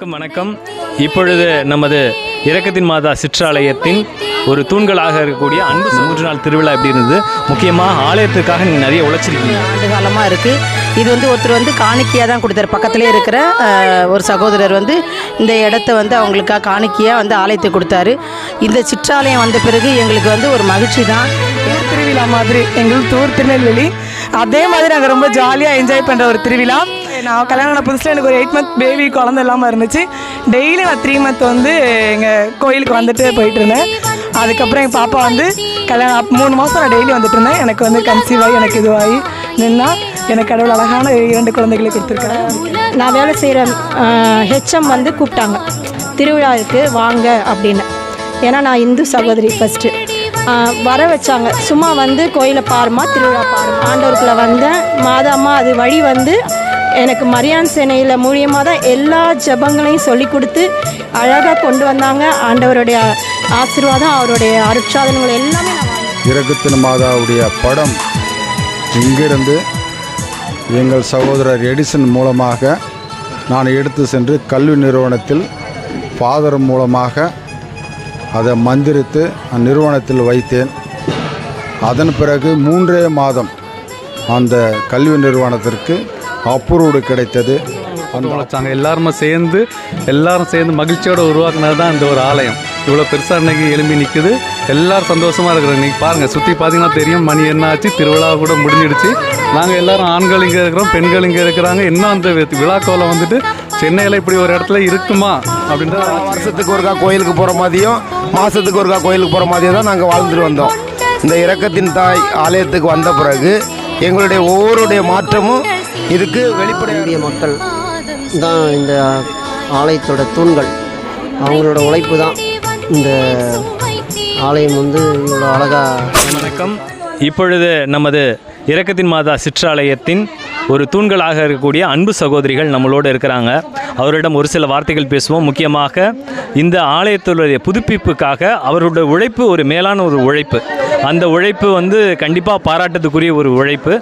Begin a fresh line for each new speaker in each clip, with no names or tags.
அனைவருக்கும் வணக்கம். இப்பொழுது நமது இரக்கத்தின் மாதா சிற்றாலயத்தின் ஒரு தூண்களாக இருக்கக்கூடிய அன்பு மூன்று நாள் திருவிழா எப்படி இருந்தது? முக்கியமாக ஆலயத்துக்காக நீங்கள் நிறைய உழைச்சிருக்கீங்க.
ஆண்டு காலமாக இருக்குது இது வந்து ஒருத்தர் வந்து காணிக்கையாக தான் கொடுத்தாரு. பக்கத்துலேயே இருக்கிற ஒரு சகோதரர் வந்து இந்த இடத்த வந்து அவங்களுக்காக காணிக்கையாக வந்து ஆலயத்தை கொடுத்தாரு. இந்த சிற்றாலயம் வந்த பிறகு எங்களுக்கு வந்து ஒரு மகிழ்ச்சி தான்.
திருவிழா மாதிரி எங்களுக்கு ஊர் திருநெல்வேலி அதே மாதிரி நாங்கள் ரொம்ப ஜாலியாக என்ஜாய் பண்ணுற ஒரு திருவிழா. நான் கல்யாணம் ஆன புதுசில் எனக்கு ஒரு எயிட் மந்த் பேபி குழந்தை இல்லாமல் இருந்துச்சு. டெய்லி நான் த்ரீ மந்த் வந்து எங்கள் கோயிலுக்கு வந்துட்டு போயிட்டு இருந்தேன். அதுக்கப்புறம் எங்கள் பாப்பா வந்து கல்யாணம் மூணு மாதம் நான் டெய்லி வந்துட்டு இருந்தேன். எனக்கு வந்து கன்சீவ் ஆகி எனக்கு இதுவாகி நின்னா எனக்கு கடவுள் அழகான இரண்டு குழந்தைகளை கொடுத்துருக்காரு.
நான் வேலை செய்கிற ஹெச்எம் வந்து கூப்பிட்டாங்க. திருவிழாவுக்கு வாங்க அப்படின்னு. ஏன்னா நான் இந்து சகோதரி ஃபஸ்ட்டு வர வச்சாங்க. சும்மா வந்து கோயிலை பாருமா திருவிழா பாருமா ஆண்டவருக்குள்ளே வந்தேன் மாதாம்மா அது வழி வந்து எனக்கு மரியான் சேனையில் மூலியமாக தான் எல்லா ஜெபங்களையும் சொல்லி கொடுத்து அழகாக கொண்டு வந்தாங்க. ஆண்டவருடைய ஆசீர்வாதம் அவருடைய அருட்சாதனங்கள் எல்லாமே
இறகுத்தின் மாதாவுடைய படம் இங்கிருந்து எங்கள் சகோதரர் எடிசன் மூலமாக நான் எடுத்து சென்று கல்வி நிறுவனத்தில் ஃபாதர் மூலமாக அதை மந்திரித்து அந்நிறுவனத்தில் வைத்தேன். அதன் பிறகு மூன்றே மாதம் அந்த கல்வி நிறுவனத்திற்கு அப்ரூவ்டு கிடைத்தது. அந்த
உழைச்சாங்க எல்லாருமே சேர்ந்து எல்லாரும் சேர்ந்து மகிழ்ச்சியோடு உருவாக்குனது தான் இந்த ஒரு ஆலயம். இவ்வளோ பெருசாக இன்றைக்கி எழும்பி நிற்குது எல்லாரும் சந்தோஷமாக இருக்கிறோம். இன்னைக்கு பாருங்கள் சுற்றி பார்த்தீங்கன்னா தெரியும் மணி என்ன ஆச்சு திருவிழா கூட முடிஞ்சிடுச்சு. நாங்கள் எல்லாரும் ஆண்கள் இங்கே இருக்கிறோம் பெண்கள் இங்கே இருக்கிறாங்க. இன்னும் அந்த விழாக்கோலம் வந்துட்டு சென்னையில் இப்படி ஒரு இடத்துல இருக்குமா? அப்படின்ற
வருஷத்துக்கு ஒருக்கா கோயிலுக்கு போகிற மாதிரியும் மாதத்துக்கு ஒருக்கா கோயிலுக்கு போகிற மாதிரியும் தான் நாங்கள் வாழ்ந்துட்டு வந்தோம். இந்த இரக்கத்தின் தாய் ஆலயத்துக்கு வந்த பிறகு எங்களுடைய ஒவ்வொருடைய மாற்றமும் இதுக்கு வெளிப்படையாக
இந்திய மக்கள் தான் இந்த ஆலயத்தோட தூண்கள். அவங்களோட உழைப்பு தான் இந்த ஆலயம் வந்து இவ்வளோ அழகாக
வணக்கம். இப்பொழுது நமது இரக்கத்தின் மாதா சிற்றாலயத்தின் ஒரு தூண்களாக இருக்கக்கூடிய அன்பு சகோதரிகள் நம்மளோடு இருக்கிறாங்க. அவரிடம் ஒரு சில வார்த்தைகள் பேசுவோம். முக்கியமாக இந்த ஆலயத்துடைய புதுப்பிப்புக்காக அவருடைய உழைப்பு ஒரு மேலான ஒரு உழைப்பு. அந்த உழைப்பு வந்து கண்டிப்பாக பாராட்டத்துக்குரிய ஒரு உழைப்பு.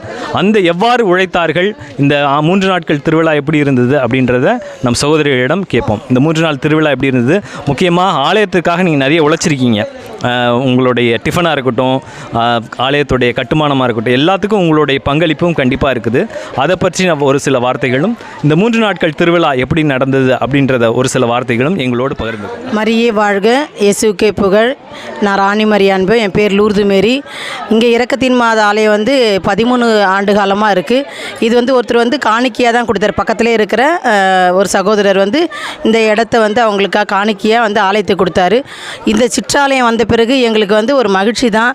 அந்த எவ்வாறு உழைத்தார்கள்? இந்த மூன்று நாட்கள் திருவிழா எப்படி இருந்தது அப்படின்றத நம் சகோதரிகளிடம் கேட்போம். இந்த மூன்று நாள் திருவிழா எப்படி இருந்தது? முக்கியமாக ஆலயத்துக்காக நீங்கள் நிறைய உழைச்சிருக்கீங்க. உங்களுடைய டிஃபனாக இருக்கட்டும் ஆலயத்துடைய கட்டுமானமாக இருக்கட்டும் எல்லாத்துக்கும் உங்களுடைய பங்களிப்பும் கண்டிப்பாக இருக்குது. அதை பற்றி ஒரு சில வார்த்தைகளும் இந்த மூன்று நாட்கள் திருவிழா எப்படி நடந்தது அப்படின்றத ஒரு சில வார்த்தைகளும் எங்களோடு பகிர்ந்து
மரியே வாழ்க இயேசுக்கே புகழ். நான் ராணி மரியான்பு என் பேர் லூர்து மேரி இங்கே இறக்கத்தின் மாத ஆலயம் வந்து பதிமூணு ஆண்டு காலமாக இருக்குது இது வந்து ஒருத்தர் வந்து காணிக்கையாக தான் கொடுத்தாரு. பக்கத்திலே இருக்கிற ஒரு சகோதரர் வந்து இந்த இடத்த வந்து அவங்களுக்காக காணிக்கையாக வந்து ஆலயத்தை கொடுத்தாரு. இந்த சிற்றாலயம் வந்த பிறகு எங்களுக்கு வந்து ஒரு மகிழ்ச்சி தான்.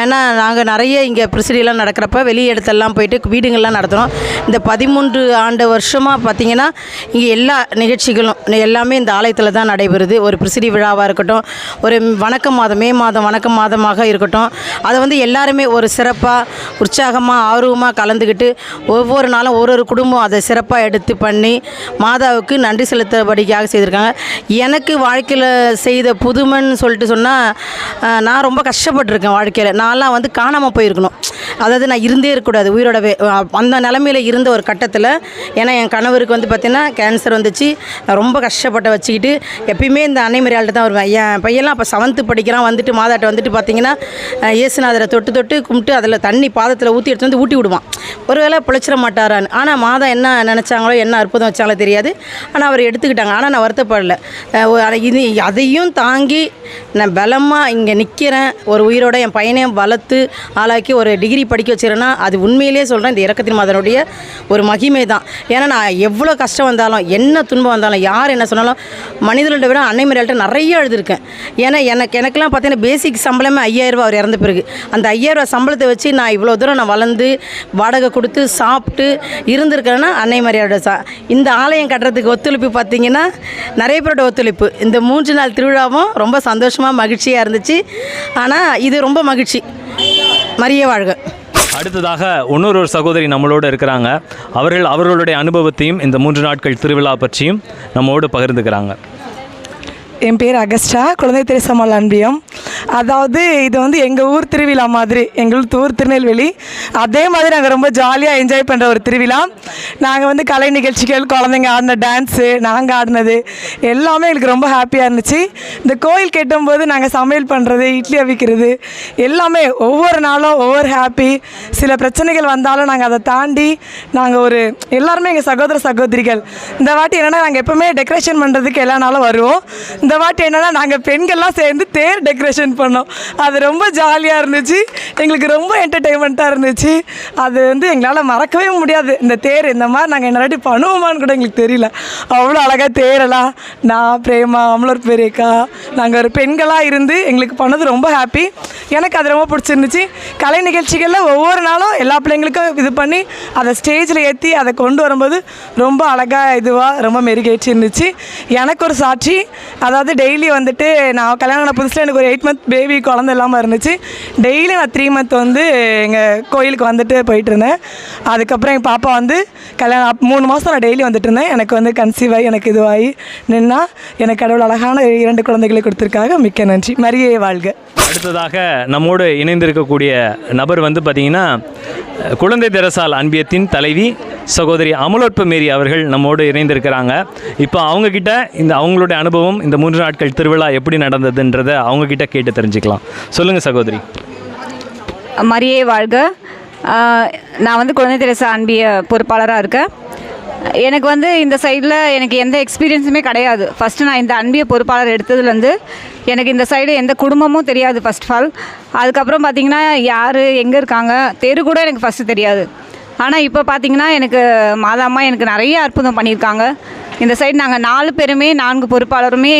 ஏன்னா நாங்கள் நிறைய இங்கே பிரசிடிலாம் நடக்கிறப்ப வெளி இடத்தெல்லாம் போயிட்டு வீடுங்கள்லாம் நடத்துகிறோம் இந்த பதிமூன்று ஆண்டு வருஷமாக பார்த்தீங்கன்னா இங்கே எல்லா நிகழ்ச்சிகளும் எல்லாமே இந்த ஆலயத்தில் தான் நடைபெறுது. ஒரு பிரசிடி விழாவாக இருக்கட்டும் ஒரு வணக்க மாதம் மே மாதம் வணக்க மாதமாக இருக்கட்டும் அதை வந்து எல்லாருமே ஒரு சிறப்பாக உற்சாகமாக ஆர்வமாக கலந்துக்கிட்டு ஒவ்வொரு நாளும் ஒரு ஒரு குடும்பம் அதை சிறப்பாக எடுத்து பண்ணி மாதாவுக்கு நன்றி செலுத்தபடிக்காக செய்திருக்காங்க. எனக்கு வாழ்க்கையில் செய்த புதுமைன்னு சொல்லிட்டு சொன்னால் நான் ரொம்ப கஷ்டப்பட்டிருக்கேன் வாழ்க்கையில். நான்லாம் வந்து காணாமல் போயிருக்கணும். அதாவது நான் இருந்தே இருக்கக்கூடாது உயிரோடவே அந்த நிலமையில் இருந்த ஒரு கட்டத்தில் ஏன்னா என் கணவருக்கு வந்து பார்த்திங்கன்னா கேன்சர் வந்துச்சு. நான் ரொம்ப கஷ்டப்பட்ட வச்சுக்கிட்டு எப்பயுமே இந்த அன்னைமரியாள்கிட்ட தான் வருவேன். என் பையன்லாம் அப்போ செவன்த்து படிக்கிறான் வந்துட்டு மாதாட்ட வந்துட்டு பார்த்திங்கன்னா இயேசுநாதரை தொட்டு தொட்டு கும்பிட்டு அதில் தண்ணி பாதத்தில் ஊற்றி எடுத்து வந்து ஊட்டி விடுவான். ஒருவேளை பிழைச்சிட மாட்டாரான்னு. ஆனால் மாதா என்ன நினச்சாங்களோ என்ன அற்புதம் வச்சாங்களோ தெரியாது. ஆனால் அவர் எடுத்துக்கிட்டாங்க. ஆனால் நான் வருத்தப்படலை. இது அதையும் தாங்கி நான் பலமாக இங்கே நிற்கிறேன் ஒரு உயிரோட என் பையனையும் வளர்த்து ஆளாக்கி ஒரு டிகிரி படிக்க வச்சிருன்னா அது உண்மையிலேயே சொல்கிறேன் இந்த இறக்கத்தின் மாதனுடைய ஒரு மகிமை தான் ஏன்னா நான் எவ்வளோ கஷ்டம் வந்தாலும் என்ன துன்பம் வந்தாலும் யார் என்ன சொன்னாலும் மனிதர்கள்ட்ட விட அன்னை மரியாள்கிட்ட நிறைய எழுதியிருக்கேன். ஏன்னா எனக்கு எனக்கெல்லாம் பார்த்தீங்கன்னா பேசிக் சம்பளமே ஐயாயிரரூபா அவர் இறந்து பிறகு அந்த ஐயாயிரரூபா சம்பளத்தை வச்சு நான் இவ்வளோ தூரம் நான் வளர்ந்து வாடகை கொடுத்து சாப்பிட்டு இருந்திருக்கேன்னா அன்னை மரியாதை சா இந்த ஆலயம் கட்டுறதுக்கு ஒத்துழைப்பு பார்த்தீங்கன்னா நிறைய பேரோட ஒத்துழைப்பு. இந்த மூன்று நாள் திருவிழாவும் ரொம்ப சந்தோஷமாக மகிழ்ச்சியாக இருந்துச்சு. ஆனால் இது ரொம்ப மகிழ்ச்சி. மரிய வாழ்க.
அடுத்ததாக இன்னொரு ஒரு சகோதரி நம்மளோடு இருக்கிறாங்க. அவர்கள் அவர்களுடைய அனுபவத்தையும் இந்த மூன்று நாட்கள் திருவிழா பற்றியும் நம்மோடு பகிர்ந்துக்கிறாங்க.
என் பேர் அகஸ்டா குழந்தை திரைசம்மாள் அன்பியம். அதாவது இது வந்து எங்கள் ஊர் திருவிழா மாதிரி எங்கள் ஊர் திருநெல்வேலி. அதே மாதிரி நாங்கள் ரொம்ப ஜாலியாக என்ஜாய் பண்ணுற ஒரு திருவிழா. நாங்கள் வந்து கலை நிகழ்ச்சிகள் குழந்தைங்க ஆடின டான்ஸு நாங்கள் ஆடினது எல்லாமே எங்களுக்கு ரொம்ப ஹாப்பியாக இருந்துச்சு. இந்த கோயில் கெட்டும்போது நாங்கள் சமையல் பண்ணுறது இட்லி அவிக்கிறது எல்லாமே ஒவ்வொரு நாளும் ஒவ்வொரு ஹாப்பி சில பிரச்சனைகள் வந்தாலும் நாங்கள் அதை தாண்டி நாங்கள் ஒரு எல்லாருமே எங்கள் சகோதர சகோதரிகள். இந்த வாட்டி என்னென்னா நாங்கள் எப்போவுமே டெக்கரேஷன் பண்ணுறதுக்கு எல்லா நாளும் வருவோம். இந்த வாட்டி என்னென்னா நாங்கள் பெண்கள்லாம் சேர்ந்து தேர் டெக்கரேஷன் பண்ணோம். அது ரொம்ப ஜாலியாக இருந்துச்சு. எங்களுக்கு ரொம்ப என்டர்டெயின்மெண்ட்டாக இருந்துச்சு. அது வந்து எங்களால் மறக்கவே முடியாது. இந்த தேர் இந்த மாதிரி நாங்கள் என்ன பண்ணுவோமான்னு கூட எங்களுக்கு தெரியல. அவ்வளோ அழகாக தேரெல்லாம் நான் பிரேமா அமலர் பெரியக்கா நாங்கள் ஒரு பெண்களாக இருந்து எங்களுக்கு பண்ணது ரொம்ப ஹாப்பி எனக்கு அது ரொம்ப பிடிச்சிருந்துச்சு. கலை நிகழ்ச்சிகளில் ஒவ்வொரு நாளும் எல்லா பிள்ளைங்களுக்கும் இது பண்ணி அதை ஸ்டேஜில் ஏற்றி அதை கொண்டு வரும்போது ரொம்ப அழகாக இதுவாக ரொம்ப மெருகேற்றி இருந்துச்சு எனக்கு ஒரு சாட்சி அதாவது டெய்லி வந்துட்டு நான் கல்யாணம் ஆன புதுசில் எனக்கு ஒரு எயிட் மந்த் பேபி குழந்தை இல்லாமல் இருந்துச்சு. டெய்லி நான் த்ரீ மந்த் வந்து எங்கள் கோயிலுக்கு வந்துட்டு போயிட்டு இருந்தேன். அதுக்கப்புறம் எங்கள் பாப்பா வந்து கல்யாணம் மூணு மாதம் நான் டெய்லி வந்துட்டு இருந்தேன். எனக்கு வந்து கன்சீவ் ஆகி எனக்கு இதுவாகி நின்னா எனக்கு கடவுள் அழகான இரண்டு குழந்தைகளை கொடுத்துருக்காக மிக்க நன்றி. மரியே வாழ்க.
அடுத்ததாக நம்மோடு இணைந்திருக்கக்கூடிய நபர் வந்து பார்த்திங்கன்னா குழந்தை தெரசால் அன்பியத்தின் தலைவி சகோதரி அமலோற்ப மேரி அவர்கள் நம்மோடு இணைந்திருக்கிறாங்க. இப்போ அவங்கக்கிட்ட இந்த அவங்களுடைய அனுபவம் இந்த மூன்று நாட்கள் திருவிழா எப்படி நடந்ததுன்றதை அவங்கக்கிட்ட கேட்டு தெரிஞ்சுக்கலாம். சொல்லுங்கள் சகோதரி.
மரியே வாழ்க. நான் வந்து குழந்தை தெரசா அன்பிய பொறுப்பாளராக இருக்கேன். எனக்கு வந்து இந்த சைடில் எனக்கு எந்த எக்ஸ்பீரியன்ஸுமே கிடையாது. ஃபஸ்ட்டு நான் இந்த அன்பிய பொறுப்பாளர் எடுத்ததுலேருந்து எனக்கு இந்த சைடு எந்த குடும்பமும் தெரியாது ஃபர்ஸ்ட் ஆஃப் ஆல் அதுக்கப்புறம் பார்த்தீங்கன்னா யார் எங்கே இருக்காங்க தெரு கூட எனக்கு ஃபஸ்ட்டு தெரியாது. ஆனால் இப்போ பார்த்தீங்கன்னா எனக்கு மாதாம்மா எனக்கு நிறைய அற்புதம் பண்ணியிருக்காங்க. இந்த சைடு நாங்கள் நாலு பேருமே நான்கு பொறுப்பாளருமே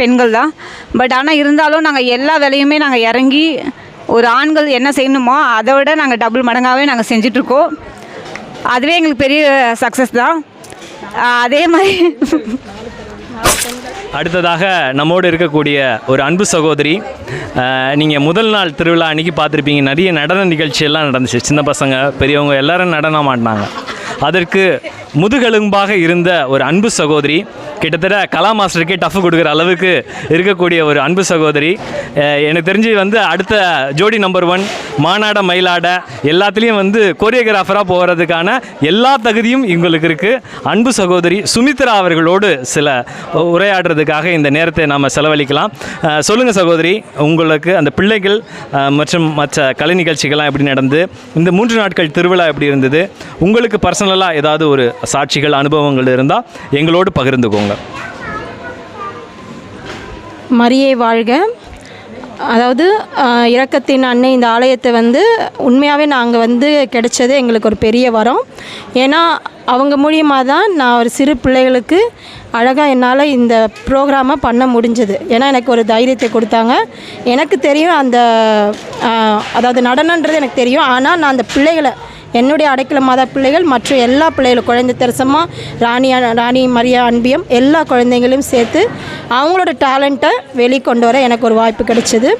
பெண்கள் தான் பட் ஆனால் இருந்தாலும் நாங்கள் எல்லா வேலையுமே நாங்கள் இறங்கி ஒரு ஆண்கள் என்ன செய்யணுமோ அதை விட நாங்கள் டபுள் மடங்காகவே நாங்கள் செஞ்சிட்ருக்கோம். அதுவே எங்களுக்கு பெரிய சக்ஸஸ் தான். அதே மாதிரி
அடுத்ததாக நம்மோடு இருக்கக்கூடிய ஒரு அன்பு சகோதரி நீங்கள் முதல் நாள் திருவிழா அன்னைக்கு பார்த்துருப்பீங்க. நிறைய நடன நிகழ்ச்சியெல்லாம் நடந்துச்சு. சின்ன பசங்க பெரியவங்க எல்லாரும் நடனம் ஆடினாங்க. அதற்கு முதுகெலும்பாக இருந்த ஒரு அன்பு சகோதரி கிட்டத்தட்ட கலா மாஸ்டருக்கே டஃப் கொடுக்குற அளவுக்கு இருக்கக்கூடிய ஒரு அன்பு சகோதரி. எனக்கு தெரிஞ்சு வந்து அடுத்த ஜோடி நம்பர் ஒன் மாநாட மயிலாட எல்லாத்துலேயும் வந்து கோரியோகிராஃபராக போகிறதுக்கான எல்லா தகுதியும் இவங்களுக்கு இருக்குது அன்பு சகோதரி சுமித்ரா அவர்களோடு சில உரையாடுறதுக்காக இந்த நேரத்தை நாம் செலவழிக்கலாம். சொல்லுங்கள் சொல்லுங்க சகோதரி உங்களுக்கு அந்த பிள்ளைகள் மற்றும் மற்ற கலை நிகழ்ச்சிகள்லாம் எப்படி நடந்து இந்த மூன்று நாட்கள் திருவிழா எப்படி இருந்தது உங்களுக்கு பர்சனலாக ஏதாவது ஒரு சாட்சிகள் அனுபவங்கள் இருந்தால் எங்களோடு பகிர்ந்துக்கோங்க.
மரியே வாழ்க. அதாவது இறக்கத்தின் அன்னை இந்த ஆலயத்தை வந்து உண்மையாகவே நாங்கள் வந்து கிடைச்சது எங்களுக்கு ஒரு பெரிய வரம். ஏன்னா அவங்க மூலியமாக தான் நான் ஒரு சிறு பிள்ளைகளுக்கு அழகாக என்னால் இந்த ப்ரோக்ராமை பண்ண முடிஞ்சது. ஏன்னா எனக்கு ஒரு தைரியத்தை கொடுத்தாங்க. எனக்கு தெரியும் அந்த அதாவது நடனன்றது எனக்கு தெரியும். ஆனால் நான் அந்த பிள்ளைகளை என்னுடைய அடைக்கல மாதா பிள்ளைகள் மற்ற எல்லா பிள்ளைகளும் குழந்தை தெரசம்மா ராணி ராணி மரியா அன்பியம் எல்லா குழந்தைங்களையும் சேர்த்து அவங்களோட டேலண்ட்டை வெளிக்கொண்டு வர எனக்கு ஒரு வாய்ப்பு கிடைச்சிது.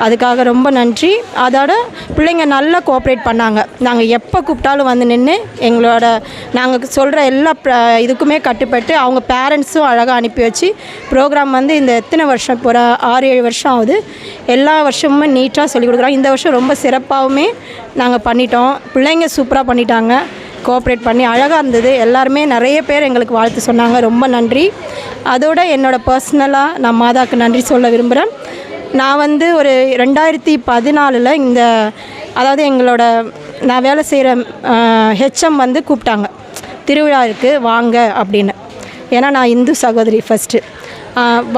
அதுக்காக ரொம்ப நன்றி. அதோட பிள்ளைங்க நல்லா கோஆப்ரேட் பண்ணாங்க. நாங்கள் எப்போ கூப்பிட்டாலும் வந்து நின்று எங்களோட நாங்கள் சொல்கிற எல்லா ப்ர- இதுக்குமே கட்டுப்பட்டு அவங்க பேரண்ட்ஸும் அழகாக அனுப்பி வச்சு ப்ரோக்ராம் வந்து இந்த எத்தனை வருஷம் இப்போ ஆறு ஏழு வருஷம் ஆகுது. எல்லா வருஷமுமே நீட்டாக சொல்லிக் கொடுக்குறோம் இந்த வருஷம் ரொம்ப சிறப்பாகவுமே நாங்கள் பண்ணிட்டோம். பிள்ளைங்க சூப்பராக பண்ணிட்டாங்க. கோஆப்ரேட் பண்ணி அழகாக இருந்தது. எல்லாருமே நிறைய பேர் எங்களுக்கு வாழ்த்து சொன்னாங்க. ரொம்ப நன்றி. அதோட என்னோடய பர்சனலாக நான் மாதாக்கு நன்றி சொல்ல விரும்புகிறேன் நான் வந்து ஒரு ரெண்டாயிரத்தி பதினாலில் இந்த அதாவது எங்களோட நான் வேலை செய்கிற ஹெச்எம் வந்து கூப்பிட்டாங்க. திருவிழா இருக்குது வாங்க அப்படின்னு. ஏன்னா நான் இந்து சகோதரி ஃபஸ்ட்டு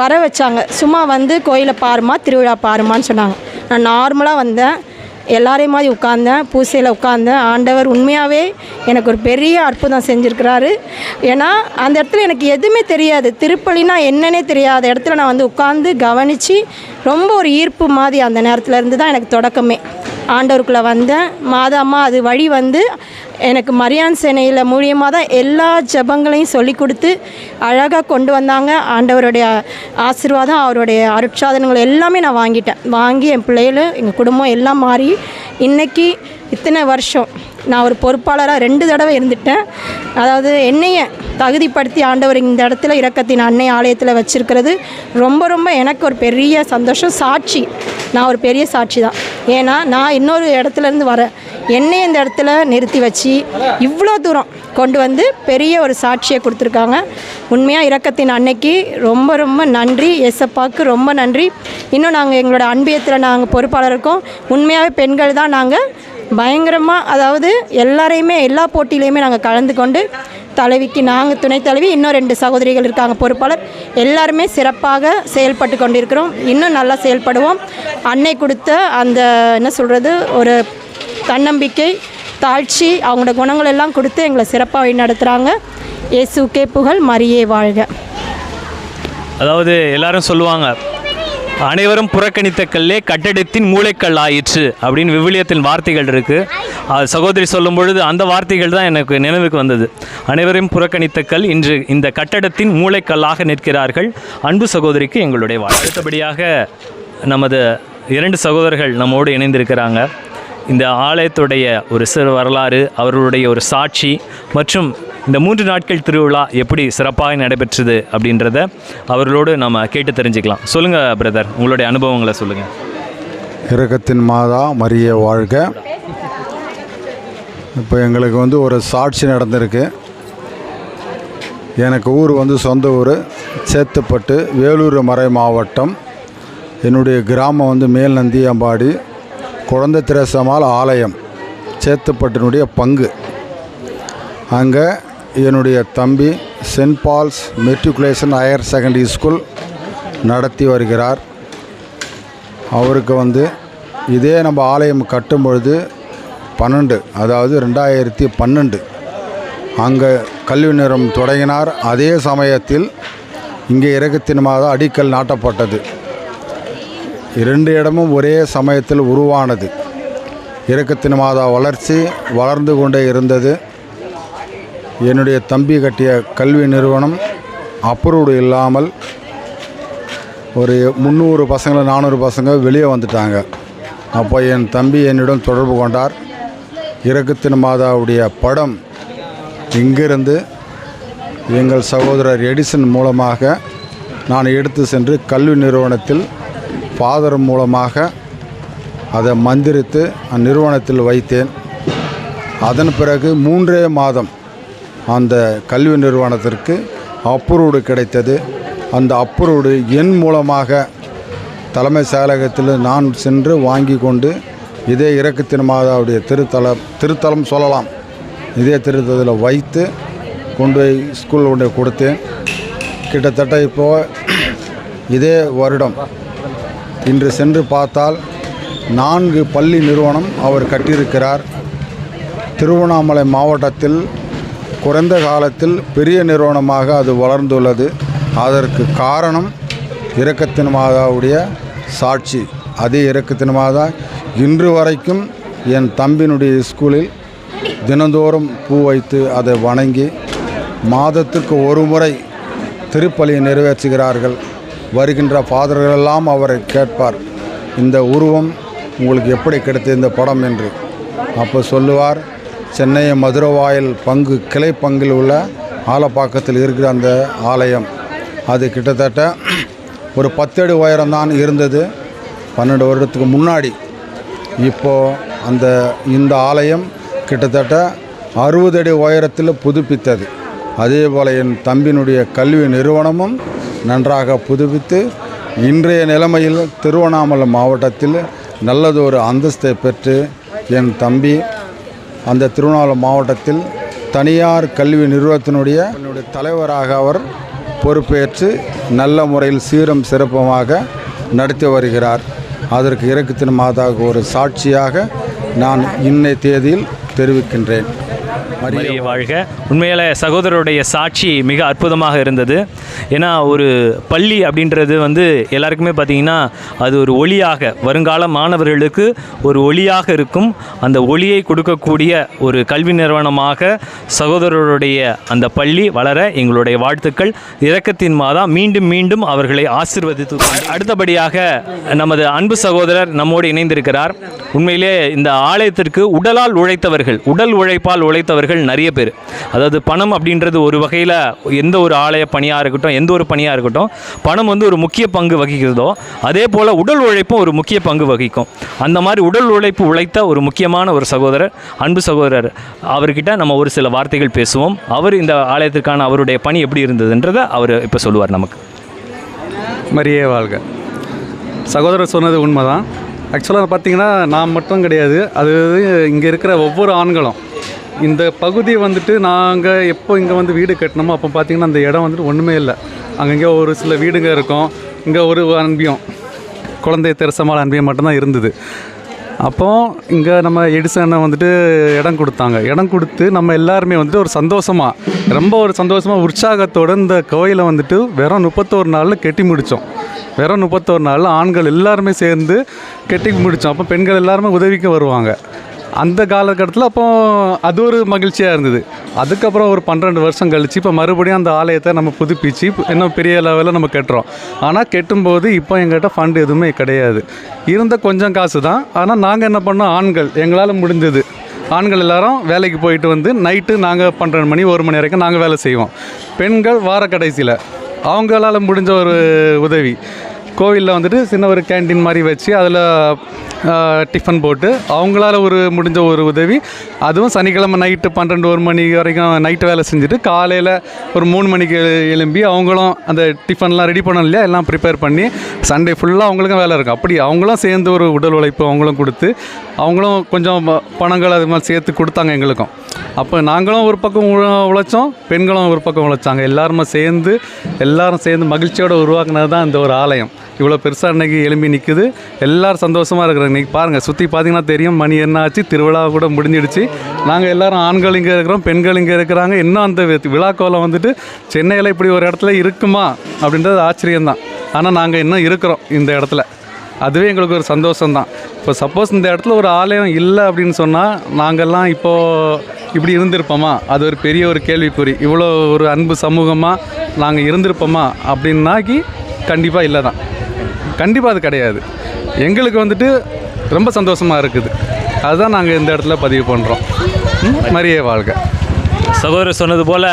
வர வச்சாங்க. சும்மா வந்து கோயிலை பாருமா திருவிழா பாருமான்னு சொன்னாங்க. நான் நார்மலாக வந்தேன். எல்லாரையும் மாதிரி உட்காந்தேன் பூசையில் உட்காந்தேன் ஆண்டவர் உண்மையாகவே எனக்கு ஒரு பெரிய அற்புதம் செஞ்சுருக்கிறாரு. ஏன்னா அந்த இடத்துல எனக்கு எதுவுமே தெரியாது. திருப்பலினா என்னன்னே தெரியாத இடத்துல நான் வந்து உட்காந்து கவனித்து ரொம்ப ஒரு ஈர்ப்பு மாதிரி அந்த நேரத்தில் இருந்து தான் எனக்கு தொடக்கமே. ஆண்டவருக்குள்ளே வந்தேன். மாதாம்மா அது வழி வந்து எனக்கு மரியான் சேனையில் மூலியமாக தான் எல்லா ஜெபங்களையும் சொல்லி கொடுத்து அழகாக கொண்டு வந்தாங்க. ஆண்டவருடைய ஆசீர்வாதம் அவருடைய அருட்சாதனங்கள் எல்லாமே நான் வாங்கிட்டேன். வாங்கி என் பிள்ளைகளும் எங்கள் குடும்பம் எல்லாம் மாறி இன்னைக்கு இத்தனை வருஷம் நான் ஒரு பொறுப்பாளராக ரெண்டு தடவை இருந்துட்டேன். அதாவது என்னையை தகுதிப்படுத்தி ஆண்டவர் இந்த இடத்துல இறக்கத்தின் அன்னை ஆலயத்தில் வச்சுருக்கிறது. ரொம்ப ரொம்ப எனக்கு ஒரு பெரிய சந்தோஷம் சாட்சி. நான் ஒரு பெரிய சாட்சி தான். ஏன்னா நான் இன்னொரு இடத்துல இருந்து வரேன் என்னை இந்த இடத்துல நிறுத்தி வச்சு இவ்வளோ தூரம் கொண்டு வந்து பெரிய ஒரு சாட்சியை கொடுத்துருக்காங்க. உண்மையாக இறக்கத்தின் அன்னைக்கு ரொம்ப ரொம்ப நன்றி. எஸ்எப்பாவுக்கு ரொம்ப நன்றி. இன்னும் நாங்கள் எங்களோட அன்பியத்தில் நாங்கள் பொறுப்பாளர் இருக்கோம். உண்மையாகவே பெண்கள் தான் நாங்கள் பயங்கரமாக அதாவது எல்லாரையுமே எல்லா போட்டியிலையுமே நாங்கள் கலந்து கொண்டு தலைவிக்கு நாங்கள் துணைத் தலைவி இன்னும் ரெண்டு சகோதரிகள் இருக்காங்க பொறுப்பாளர். எல்லாருமே சிறப்பாக செயல்பட்டு கொண்டிருக்கிறோம். இன்னும் நல்லா செயல்படுவோம். அன்னை கொடுத்த அந்த என்ன சொல்கிறது ஒரு தன்னம்பிக்கை தாழ்ச்சி அவங்களோட குணங்கள் எல்லாம் கொடுத்து எங்களை சிறப்பாக வழி நடத்துகிறாங்க இயேசுக்கே புகழ் மரியே வாழ்க.
அதாவது எல்லாரும் சொல்லுவாங்க அனைவரும் புறக்கணித்த கல்லே கட்டடத்தின் மூளைக்கல் ஆயிற்று அப்படின்னு விவிலியத்தின் வார்த்தைகள் இருக்குது சகோதரி சொல்லும் பொழுது அந்த வார்த்தைகள் தான் எனக்கு நினைவுக்கு வந்தது. அனைவரும் புறக்கணித்த கல் இன்று இந்த கட்டடத்தின் மூளைக்கல்லாக நிற்கிறார்கள். அன்பு சகோதரிக்கு எங்களுடைய வாழ்த்து அடுத்தபடியாக நமது இரண்டு சகோதரர்கள் நம்மோடு இணைந்திருக்கிறாங்க. இந்த ஆலயத்துடைய ஒரு சிறு வரலாறு அவர்களுடைய ஒரு சாட்சி மற்றும் இந்த மூன்று நாட்கள் திருவிழா எப்படி சிறப்பாக நடைபெற்றது அப்படின்றத அவர்களோடு நம்ம கேட்டு தெரிஞ்சுக்கலாம். சொல்லுங்கள் பிரதர் உங்களுடைய அனுபவங்களை சொல்லுங்கள்
இரக்கத்தின் மாதா மரிய வாழ்க. இப்போ எங்களுக்கு வந்து ஒரு சாட்சி நடந்திருக்கு. எனக்கு ஊர் வந்து சொந்த ஊர் சேத்துப்பட்டு வேலூர் மறை மாவட்டம். என்னுடைய கிராமம் வந்து மேல்நந்தி அம்பாடி. குழந்தை திரசமால் ஆலயம் சேத்துப்பட்டினுடைய பங்கு. அங்கே என்னுடைய தம்பி saint Paul's matriculation higher secondary school நடத்தி வருகிறார். அவருக்கு வந்து இதே நம்ம ஆலயம் கட்டும் பொழுது பன்னெண்டு அதாவது ரெண்டாயிரத்தி பன்னெண்டு. அங்கே கல்வி நிறுவனம் தொடங்கினார். அதே சமயத்தில் இங்கே இறக்கத்தின் மாதம் அடிக்கல் நாட்டப்பட்டது. இரண்டு இடமும் ஒரே சமயத்தில் உருவானது. இறக்கத்தின் மாதா வளர்ச்சி வளர்ந்து கொண்டே இருந்தது. என்னுடைய தம்பி கட்டிய கல்வி நிறுவனம் அப்ரூவ்டு இல்லாமல் ஒரு முந்நூறு பசங்களை நானூறு பசங்க வெளியே வந்துட்டாங்க. அப்போ என் தம்பி என்னிடம் தொடர்பு கொண்டார். இறக்கத்தின் மாதாவுடைய படம் இங்கிருந்து எங்கள் சகோதரர் எடிசன் மூலமாக நான் எடுத்து சென்று கல்வி நிறுவனத்தில் ஃபாதர் மூலமாக அதை மந்திரித்து அந்நிறுவனத்தில் வைத்தேன். அதன் பிறகு மூன்றே மாதம் அந்த கல்வி நிறுவனத்திற்கு அப்ரூவ்டு கிடைத்தது. அந்த அப்ரூவ்டு என் மூலமாக தலைமை செயலகத்தில் நான் சென்று வாங்கி கொண்டு இதே இறக்கத்தின் மாதாவுடைய திருத்தலம் திருத்தலம் சொல்லலாம். இதே திருத்தலத்தில் வைத்து கொண்டு போய் ஸ்கூலில் கொண்டு கொடுத்தேன். கிட்டத்தட்ட இப்போது இதே வருடம் இன்று சென்று பார்த்தால் நான்கு பள்ளி நிறுவனம் அவர் கட்டியிருக்கிறார். திருவண்ணாமலை மாவட்டத்தில் குறைந்த காலத்தில் பெரிய நிறுவனமாக அது வளர்ந்துள்ளது. அதற்கு காரணம் இரக்கத்தின் மாதாவுடைய சாட்சி. அதே இரக்கத்தின் மாதா இன்று வரைக்கும் என் தம்பியினுடைய ஸ்கூலில் தினந்தோறும் பூ வைத்து அதை வணங்கி மாதத்துக்கு ஒரு முறை திருப்பலியை நிறைவேற்றுகிறார்கள். வருகின்ற ஃபாதர்களெல்லாம் அவரை கேட்பார். இந்த உருவம் உங்களுக்கு எப்படி கிடைத்தது இந்த படம் என்று. அப்போ சொல்லுவார் சென்னை மதுரவாயல் பங்கு கிளை பங்கில் உள்ள ஆலப்பாக்கத்தில் இருக்கிற அந்த ஆலயம். அது கிட்டத்தட்ட ஒரு பத்தடி உயரம்தான் இருந்தது. பன்னெண்டு வருடத்துக்கு முன்னாடி. இப்போது அந்த இந்த ஆலயம் கிட்டத்தட்ட அறுபது அடி உயரத்தில் புதுப்பித்தது. அதே போல் என் தம்பியினுடைய கல்வி நிறுவனமும் நன்றாக புதுப்பித்து இன்றைய நிலைமையில் திருவண்ணாமலை மாவட்டத்தில் நல்லதொரு அந்தஸ்தை பெற்று என் தம்பி அந்த திருவண்ணாமலை மாவட்டத்தில் தனியார் கல்வி நிறுவனத்தினுடைய என்னுடைய தலைவராக அவர் பொறுப்பேற்று நல்ல முறையில் சீரம் சிறப்பமாக நடத்தி வருகிறார். அதற்கு இறக்கத்தின் மாதாவுக்கு ஒரு சாட்சியாக நான் இன்னை தேதியில் தெரிவிக்கின்றேன்.
மரியே வாழ்க. உண்மையில சகோதரருடைய சாட்சி மிக அற்புதமாக இருந்தது. ஏன்னா ஒரு பள்ளி அப்படின்றது வந்து எல்லாருக்குமே பார்த்தீங்கன்னா அது ஒரு ஒளியாக வருங்கால மாணவர்களுக்கு ஒரு ஒளியாக இருக்கும். அந்த ஒளியை கொடுக்கக்கூடிய ஒரு கல்வி நிறுவனமாக சகோதரருடைய அந்த பள்ளி வளர எங்களுடைய வாழ்த்துக்கள். இரக்கத்தின் மாதா மீண்டும் மீண்டும் அவர்களை ஆசிர்வதித்து அடுத்தபடியாக நமது அன்பு சகோதரர் நம்மோடு இணைந்திருக்கிறார். உண்மையிலே இந்த ஆலயத்திற்கு உடலால் உழைத்தவர்கள் உழைத்தவர்கள் உடல் உழைப்பால் உழைத்தவர்கள் நிறைய பேர். அதாவது பணம் அப்படின்றது ஒரு வகையில் எந்த ஒரு ஆலய பணியாக இருக்கட்டும் எந்த ஒரு பணியாக இருக்கட்டும் பணம் வந்து ஒரு முக்கிய பங்கு வகிக்கிறதோ அதே போல் உடல் உழைப்பும் ஒரு முக்கிய பங்கு வகிக்கும். அந்த மாதிரி உடல் உழைப்பு உழைத்த ஒரு முக்கியமான ஒரு சகோதரர் அன்பு சகோதரர் அவர்கிட்ட நம்ம ஒரு சில வார்த்தைகள் பேசுவோம். அவர் இந்த ஆலயத்திற்கான அவருடைய பணி எப்படி இருந்ததுன்றதை அவர் இப்போ சொல்லுவார் நமக்கு.
மரியே வாழ்க. சகோதரர் சொன்னது உண்மைதான். ஆக்சுவலாக பார்த்தீங்கன்னா நான் மட்டும் கிடையாது. அது இங்கே இருக்கிற ஒவ்வொரு ஆண்களும் இந்த பகுதி வந்துட்டு நாங்கள் எப்போ இங்கே வந்து வீடு கட்டினோமோ அப்போ பார்த்திங்கன்னா அந்த இடம் வந்துட்டு ஒன்றுமே இல்லை. அங்கங்கே ஒரு சில வீடுங்க இருக்கும். இங்கே ஒரு அன்பியம் குழந்தை தெரசமான அன்பியம் மட்டும்தான் இருந்தது. அப்போ இங்கே நம்ம எடிசனை வந்துட்டு இடம் கொடுத்தாங்க. இடம் கொடுத்து நம்ம எல்லாருமே வந்துட்டு ஒரு சந்தோஷமாக ரொம்ப ஒரு சந்தோஷமாக உற்சாகத்தோடு இந்த கோயிலை வந்துட்டு வெறும் முப்பத்தோரு நாளில் கெட்டி முடித்தோம் வெறும் முப்பத்தோரு நாளில் ஆண்கள் எல்லாருமே சேர்ந்து கெட்டி முடித்தோம் அப்போ பெண்கள் எல்லாருமே உதவிக்கு வருவாங்க. அந்த காலகட்டத்தில் அப்போ அது ஒரு மகிழ்ச்சியாக இருந்தது. அதுக்கப்புறம் ஒரு பன்னெண்டு வருஷம் கழிச்சு இப்போ மறுபடியும் அந்த ஆலயத்தை நம்ம புதுப்பிச்சு இன்னும் பெரிய லெவலில் நம்ம கட்டுறோம். ஆனால் கெட்டும்போது இப்போ எங்கிட்ட ஃபண்ட் எதுவுமே கிடையாது. இருந்த கொஞ்சம் காசு தான் ஆனால் நாங்கள் என்ன பண்ணோம்? ஆண்கள். எங்களால் முடிஞ்சது. ஆண்கள் எல்லாரும் வேலைக்கு போயிட்டு வந்து நைட்டு நாங்கள் பன்னெண்டு மணி ஒரு மணி வரைக்கும் நாங்கள் வேலை செய்வோம். பெண்கள் வார கடைசியில். அவங்களால முடிஞ்ச ஒரு உதவி. கோவிலில் வந்துட்டு சின்ன ஒரு கேண்டீன் மாதிரி வச்சு அதில் டிஃபன் போட்டு அவங்களால ஒரு முடிஞ்ச ஒரு உதவி. அதுவும் சனிக்கிழமை நைட்டு பன்னெண்டு ஒரு மணி வரைக்கும் நைட்டு வேலை செஞ்சுட்டு காலையில் ஒரு மூணு மணிக்கு எழும்பி அவங்களும் அந்த டிஃபன்லாம் ரெடி பண்ணணும் இல்லையா? எல்லாம் ப்ரிப்பேர் பண்ணி சண்டே ஃபுல்லாக அவங்களுக்கும் வேலை இருக்கும். அப்படி அவங்களும் சேர்ந்து ஒரு உடல் உழைப்பு அவங்களும் கொடுத்து அவங்களும் கொஞ்சம் ப- பணங்கள் அது மாதிரி சேர்த்து கொடுத்தாங்க எங்களுக்கும். அப்போ நாங்களும் ஒரு பக்கம் உழைச்சோம் பெண்களும் ஒரு பக்கம் உழைச்சாங்க. எல்லாருமே சேர்ந்து எல்லாரும் சேர்ந்து மகிழ்ச்சியோடு உருவாக்குனது தான் இந்த ஒரு ஆலயம். இவ்வளோ பெருசாக இன்றைக்கி எழும்பி நிற்குது எல்லோரும் சந்தோஷமாக இருக்கிறாங்க இன்றைக்கி பாருங்கள் சுற்றி பார்த்தீங்கன்னா தெரியும் மணி என்ன ஆச்சு திருவிழா கூட முடிஞ்சிடுச்சு. நாங்கள் எல்லோரும் ஆண்கள் இங்கே இருக்கிறோம் பெண்கள் இங்கே இருக்கிறாங்க. இன்னும் அந்த விழா விழாக்கோலம் வந்துட்டு சென்னையில் இப்படி ஒரு இடத்துல இருக்குமா அப்படின்றது ஆச்சரியம்தான். ஆனால் நாங்கள் இன்னும் இருக்கிறோம் இந்த இடத்துல. அதுவே எங்களுக்கு ஒரு சந்தோஷம்தான். இப்போ சப்போஸ் இந்த இடத்துல ஒரு ஆலயம் இல்லை அப்படின்னு சொன்னால் நாங்கள்லாம் இப்போது இப்படி இருந்திருப்போமா? அது ஒரு பெரிய ஒரு கேள்விக்குறி. இவ்வளோ ஒரு அன்பு சமூகமாக நாங்கள் இருந்திருப்போமா? அப்படின்னாக்கி கண்டிப்பாக இல்லை தான் கண்டிப்பாக அது கிடையாது. எங்களுக்கு வந்துட்டு ரொம்ப சந்தோஷமாக இருக்குது. அதுதான் நாங்கள் இந்த இடத்துல பதிவு பண்ணுறோம் மரியே வாழ்க்கை
சகோதரர் சொன்னது போல்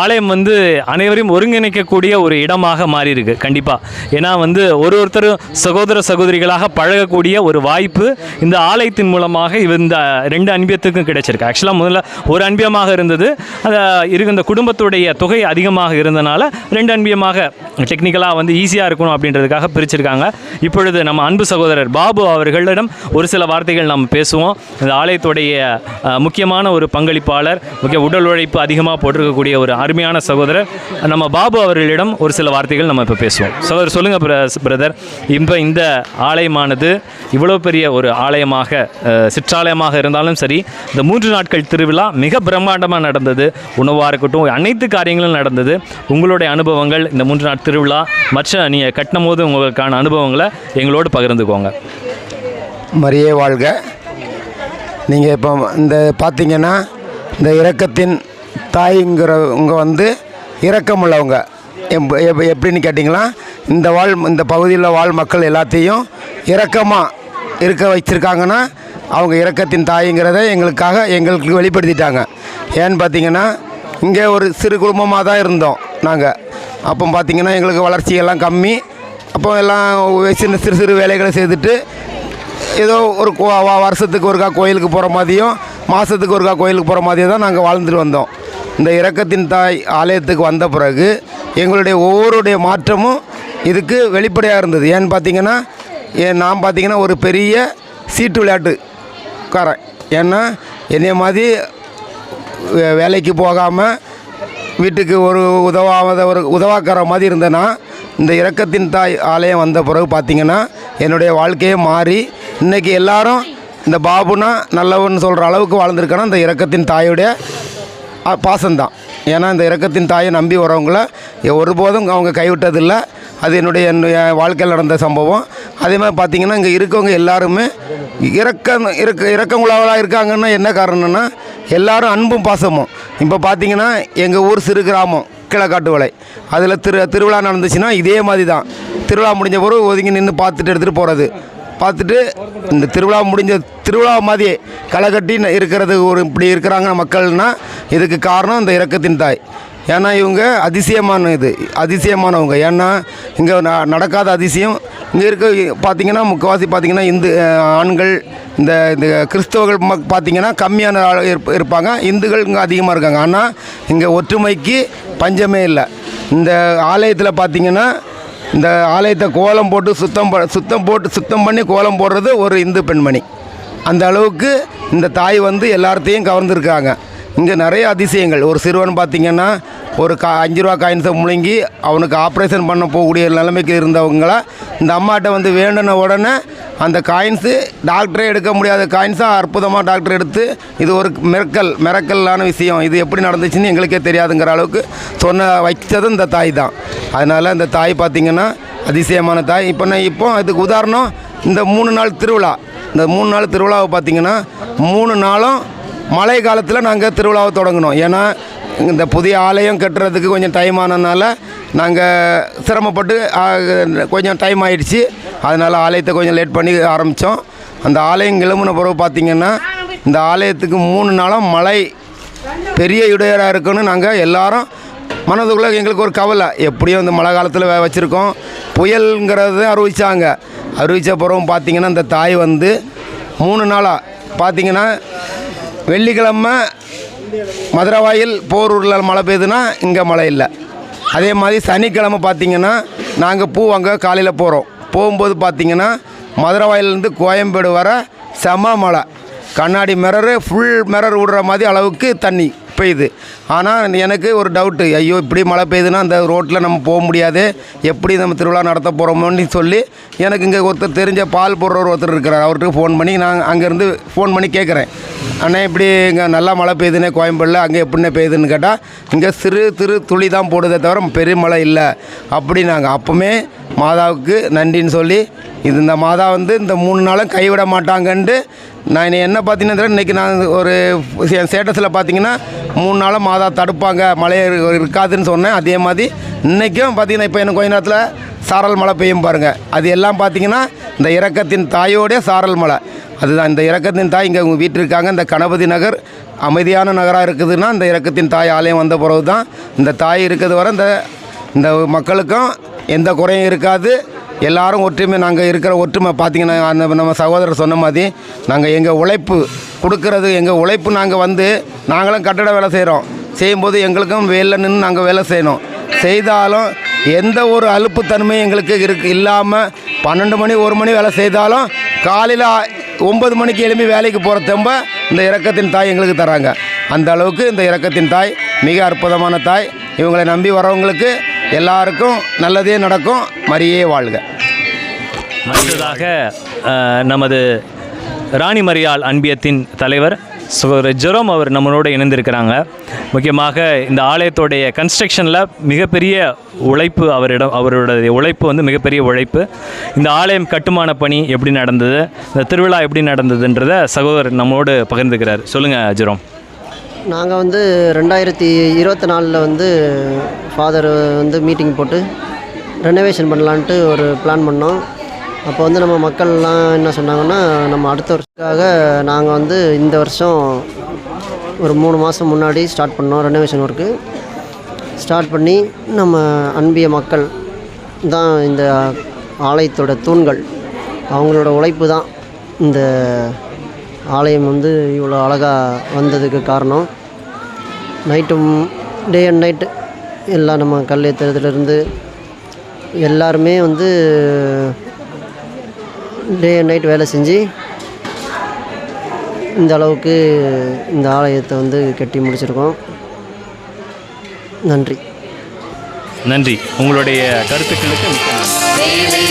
ஆலயம் வந்து அனைவரையும் ஒருங்கிணைக்கக்கூடிய ஒரு இடமாக மாறி இருக்கு கண்டிப்பாக ஏன்னா வந்து ஒரு ஒருத்தரும் சகோதர சகோதரிகளாக பழகக்கூடிய ஒரு வாய்ப்பு இந்த ஆலயத்தின் மூலமாக இந்த ரெண்டு அன்பியத்துக்கும் கிடைச்சிருக்கு. ஆக்சுவலாக முதல்ல ஒரு அன்பியமாக இருந்தது. அந்த இருக்கு இந்த குடும்பத்துடைய தொகை அதிகமாக இருந்தனால ரெண்டு அன்பியமாக டெக்னிக்கலாக வந்து ஈஸியாக இருக்கணும் அப்படின்றதுக்காக பிரிச்சிருக்காங்க. இப்பொழுது நம்ம அன்பு சகோதரர் பாபு அவர்களிடம் ஒரு சில வார்த்தைகள் நாம் பேசுவோம். இந்த ஆலயத்துடைய முக்கியமான ஒரு பங்களிப்பாளர் முக்கிய உடல் உழைப்பு அதிகமாக போட்டிருக்கக்கூடிய ஒரு அருமையான சகோதரர். நம்ம பாபு அவர்களிடம் ஒரு சில வார்த்தைகள் நம்ம இப்போ பேசுவோம். சகோதரர் சொல்லுங்கள் பிரதர். இப்போ இந்த ஆலயமானது இவ்வளோ பெரிய ஒரு ஆலயமாக சிற்றாலயமாக இருந்தாலும் சரி இந்த மூன்று நாட்கள் திருவிழா மிக பிரம்மாண்டமாக நடந்தது. உணவாக இருக்கட்டும் அனைத்து காரியங்களும் நடந்தது. உங்களுடைய அனுபவங்கள் இந்த மூன்று நாள் திருவிழா மற்ற நீங்கள் கட்டின போது உங்களுக்கான அனுபவங்களை எங்களோடு பகிர்ந்துக்கோங்க.
மரியே வாழ்க. நீங்கள் இப்போ இந்த பார்த்தீங்கன்னா இந்த இரக்கத்தின் தாய்ங்கிறவங்க வந்து இரக்கம் உள்ளவங்க எப்- எப்படின்னு கேட்டிங்களா? இந்த வாழ் இந்த பகுதியில் வாழ் மக்கள் எல்லாத்தையும் இரக்கமாக இருக்க வச்சுருக்காங்கன்னா அவங்க இரக்கத்தின் தாய்ங்கிறத எங்களுக்காக எங்களுக்கு வெளிப்படுத்திட்டாங்க. ஏன்னு பார்த்தீங்கன்னா இங்கே ஒரு சிறு குடும்பமாக தான் இருந்தோம் நாங்கள் அப்போ பார்த்திங்கன்னா எங்களுக்கு வளர்ச்சி எல்லாம் கம்மி. அப்போ எல்லாம் சின்ன சிறு சிறு வேலைகளை செய்துட்டு ஏதோ ஒரு கோ- வருஷத்துக்கு ஒருக்கா கோயிலுக்கு போகிற மாதிரியும் மாதத்துக்கு ஒருக்கா கோயிலுக்கு போகிற மாதிரி தான் நாங்கள் வாழ்ந்துட்டு வந்தோம். இந்த இறக்கத்தின் தாய் ஆலயத்துக்கு வந்த பிறகு எங்களுடைய ஒவ்வொருடைய மாற்றமும் இதுக்கு வெளிப்படையாக இருந்தது. ஏன்னு பார்த்தீங்கன்னா ஏன் நான் பார்த்தீங்கன்னா ஒரு பெரிய சீட்டு விளையாட்டுக்காரன். ஏன்னா என்னைய மாதிரி வே- வேலைக்கு போகாமல் வீட்டுக்கு ஒரு உதவாத ஒரு உதவாக்கிற மாதிரி இருந்தேன்னா இந்த இறக்கத்தின் தாய் ஆலயம் வந்த பிறகு பார்த்திங்கன்னா என்னுடைய வாழ்க்கையே மாறி இன்றைக்கி எல்லாரும் இந்த பாபுனா நல்லவன் சொல்கிற அளவுக்கு வாழ்ந்திருக்கேன்னா இந்த இறக்கத்தின் தாயுடைய பாசம்தான். ஏன்னா இந்த இறக்கத்தின் தாயை நம்பி வரவங்கள ஒருபோதும் அவங்க கைவிட்டதில்லை. அது என்னுடைய என்னுடைய வாழ்க்கையில் நடந்த சம்பவம். அதே மாதிரி பார்த்திங்கன்னா இங்கே இருக்கவங்க எல்லாருமே இறக்க இறக்க இறக்கங்குழாவலாக இருக்காங்கன்னா என்ன காரணம்னா எல்லாரும் அன்பும் பாசமும். இப்போ பார்த்தீங்கன்னா எங்கள் ஊர் சிறு கிராமம் கிழக்காட்டு வலை அதில் திரு திருவிழா நடந்துச்சுன்னா இதே மாதிரி தான் திருவிழா முடிஞ்ச பிறகு ஒதுங்கி நின்று பார்த்துட்டு எடுத்துகிட்டு போகிறது பார்த்துட்டு இந்த திருவிழா முடிஞ்ச திருவிழா மாதிரி களை கட்டி இருக்கிறது ஒரு இப்படி இருக்கிறாங்க மக்கள்னால் இதுக்கு காரணம் இந்த இறக்கத்தின் தாய். ஏன்னா இவங்க அதிசயமான இது அதிசயமானவங்க. ஏன்னா இங்கே நடக்காத அதிசயம். இங்கே இருக்க பார்த்தீங்கன்னா முக்கால்வாசி பார்த்தீங்கன்னா இந்து ஆண்கள் இந்த இந்த கிறிஸ்தவர்கள் மக் பார்த்திங்கன்னா கம்மியான ஆள் இருப்பாங்க. இந்துக்கள் இங்கே அதிகமாக இருக்காங்க. ஆனால் இங்கே ஒற்றுமைக்கு பஞ்சமே இல்லை. இந்த ஆலயத்தில் பார்த்தீங்கன்னா இந்த ஆலயத்தை கோலம் போட்டு சுத்தம் ப சுத்தம் போட்டு சுத்தம் பண்ணி கோலம் போடுறது ஒரு இந்து பெண்மணி. அந்த அளவுக்கு இந்த தாய் வந்து எல்லார்த்தையும் கவர்ந்துருக்காங்க. இங்கே நிறைய அதிசயங்கள். ஒரு சிறுவன் பார்த்திங்கன்னா ஒரு கா அஞ்சு ரூபா காயின்ஸை முழுங்கி அவனுக்கு ஆப்ரேஷன் பண்ண போகக்கூடிய நிலைமைக்கு இருந்தவங்கள இந்த அம்மாட்ட வந்து வேண்டின உடனே அந்த காயின்ஸு டாக்டரே எடுக்க முடியாத காயின்ஸாக அற்புதமாக டாக்டர் எடுத்து இது ஒரு மிரக்கல் மிரக்கல்லான விஷயம். இது எப்படி நடந்துச்சுன்னு எங்களுக்கே தெரியாதுங்கிற அளவுக்கு சொன்ன வைச்சதும் இந்த தாய் தான். அதனால் இந்த தாய் பார்த்திங்கன்னா அதிசயமான தாய். இப்போ நான் இப்போ அதுக்கு உதாரணம் இந்த மூணு நாள் திருவிழா. இந்த மூணு நாள் திருவிழாவை பார்த்திங்கன்னா மூணு நாளும் மழை காலத்தில் நாங்கள் திருவிழாவை தொடங்கினோம் ஏன்னா இந்த புதிய ஆலயம் கட்டுறதுக்கு கொஞ்சம் டைம் ஆனதுனால நாங்கள் சிரமப்பட்டு கொஞ்சம் டைம் ஆயிடுச்சு. அதனால் ஆலயத்தை கொஞ்சம் லேட் பண்ணி ஆரம்பித்தோம் அந்த ஆலயம் கிளம்புன பிறகு பார்த்திங்கன்னா இந்த ஆலயத்துக்கு மூணு நாளும் மழை பெரிய இடையராக இருக்குன்னு நாங்கள் எல்லாரும் மனதுக்குள்ளே எங்களுக்கு ஒரு கவலை. எப்படியும் இந்த மழை காலத்தில் வச்சுருக்கோம். புயலுங்கிறது அறிவித்தாங்க அறிவித்த பிறகு பார்த்தீங்கன்னா இந்த தாய் வந்து மூணு நாளாக பார்த்தீங்கன்னா வெள்ளிக்கிழமை மதுரவாயில் போரூரில் மழை பெய்யுதுன்னா இங்கே மழை இல்லை. அதே மாதிரி சனிக்கிழமை பார்த்திங்கன்னா நாங்கள் பூ வாங்க காலையில் போகிறோம் போகும்போது பார்த்திங்கன்னா மதுரவாயிலேருந்து கோயம்பேடு வர செம மழை. கண்ணாடி மிரரு ஃபுல் மிரர் விடுற மாதிரி அளவுக்கு தண்ணி. பெய்யுது ஆனால் எனக்கு ஒரு டவுட்டு ஐயோ இப்படி மழை பெய்யுதுன்னா அந்த ரோட்டில் நம்ம போக முடியாது. எப்படி நம்ம திருவிழா நடத்த போகிறோமோன்னு சொல்லி எனக்கு இங்கே ஒருத்தர் தெரிஞ்ச பால் போடுறவர் ஒருத்தர் இருக்கிறார். அவர்கிட்ட ஃபோன் பண்ணி நான் அங்கேருந்து ஃபோன் பண்ணி கேட்குறேன் அண்ணே இப்படி இங்கே நல்லா மழை பெய்யுதுன்னே கோயம்பேடில் அங்கே எப்படிண்ணே பெய்யுதுன்னு கேட்டால் இங்கே சிறு திரு துளி தான் போடுதே தவிர பெரிய மழை இல்லை. அப்படி நாங்கள் அப்போவுமே மாதாவுக்கு நன்றின்னு சொல்லி இது இந்த மாதா வந்து இந்த மூணு நாளும் கைவிட மாட்டாங்கன்ட்டு நான் என்ன பார்த்தீங்கன்னா இன்றைக்கி நான் ஒரு என் ஸ்டேட்டஸில் பார்த்தீங்கன்னா மூணு நாளும் மாதா தடுப்பாங்க மழை இருக்காதுன்னு சொன்னேன். அதே மாதிரி இன்றைக்கும் பார்த்தீங்கன்னா இப்போ எனக்கு கொஞ்ச நேரத்தில் சாரல் மழை பெய்யும் பாருங்கள் அது எல்லாம் பார்த்தீங்கன்னா இந்த இறக்கத்தின் தாயோடைய சாரல் மழை. அதுதான் இந்த இறக்கத்தின் தாய் இங்கே உங்கள் வீட்டில் இருக்காங்க. இந்த கணபதி நகர் அமைதியான நகராக இருக்குதுன்னா இந்த இறக்கத்தின் தாய் ஆலயம் வந்த பிறகு தான் இந்த தாய் இருக்கிறது வரை இந்த இந்த மக்களுக்கும் எந்த குறையும் இருக்காது. எல்லாரும் ஒற்றுமை நாங்கள் இருக்கிற ஒற்றுமை பார்த்தீங்கன்னா அந்த நம்ம சகோதரர் சொன்ன மாதிரி நாங்கள் எங்கள் உழைப்பு கொடுக்கறது எங்கள் உழைப்பு நாங்கள் வந்து நாங்களும் கட்டட வேலை செய்கிறோம் செய்யும்போது எங்களுக்கும் வெளில நின்று நாங்கள் வேலை செய்யணும். செய்தாலும் எந்த ஒரு அலுப்புத்தன்மையும் எங்களுக்கு இருக்கு இல்லாமல் பன்னெண்டு மணி ஒரு மணி வேலை செய்தாலும் காலையில் ஒம்பது மணிக்கு எழுப்பி வேலைக்கு போகிற தெம்ப இந்த இறக்கத்தின் தாய் எங்களுக்கு தராங்க. அந்த அளவுக்கு இந்த இறக்கத்தின் தாய் மிக அற்புதமான தாய். இவங்களை நம்பி வரவங்களுக்கு எல்லாருக்கும் நல்லதே நடக்கும். மரியே வாழ்க.
அடுத்ததாக நமது ராணி மரியாள் அன்பியத்தின் தலைவர் சகோதரர் ஜெரோம் அவர் நம்மளோடு இணைந்திருக்கிறாங்க. முக்கியமாக இந்த ஆலயத்தோடைய கன்ஸ்ட்ரக்ஷனில் மிகப்பெரிய உழைப்பு அவரிடம் அவருடைய உழைப்பு வந்து மிகப்பெரிய உழைப்பு. இந்த ஆலயம் கட்டுமான பணி எப்படி நடந்தது இந்த திருவிழா எப்படி நடந்ததுன்றத சகோதரர் நம்மளோடு பகிர்ந்துக்கிறார். சொல்லுங்கள் ஜெரோம்.
நாங்கள் வந்து ரெண்டாயிரத்தி இருபத்தி நாலில் வந்து ஃபாதர் வந்து மீட்டிங் போட்டு ரெனோவேஷன் பண்ணலான்ட்டு ஒரு பிளான் பண்ணோம். அப்போ வந்து நம்ம மக்கள்லாம் என்ன சொன்னாங்கன்னா நம்ம அடுத்த வருஷத்துக்காக நாங்கள் வந்து இந்த வருஷம் ஒரு மூணு மாதம் முன்னாடி ஸ்டார்ட் பண்ணோம் ரெனோவேஷன் ஒர்க்கு ஸ்டார்ட் பண்ணி நம்ம அன்பிய மக்கள் தான் இந்த ஆலயத்தோட தூண்கள் அவங்களோட உழைப்பு தான் இந்த ஆலயம் வந்து இவ்வளோ அழகாக வந்ததுக்கு காரணம். நைட்டும் டே அண்ட் நைட்டு எல்லாம் நம்ம கல் ஏற்றுறதுலேருந்து எல்லாருமே வந்து டே அண்ட் நைட் வேலை செஞ்சு இந்த அளவுக்கு இந்த ஆலயத்தை வந்து கட்டி முடிச்சிருக்கோம். நன்றி.
நன்றி. உங்களுடைய கருத்துக்களுக்கு மிக்க நன்றி.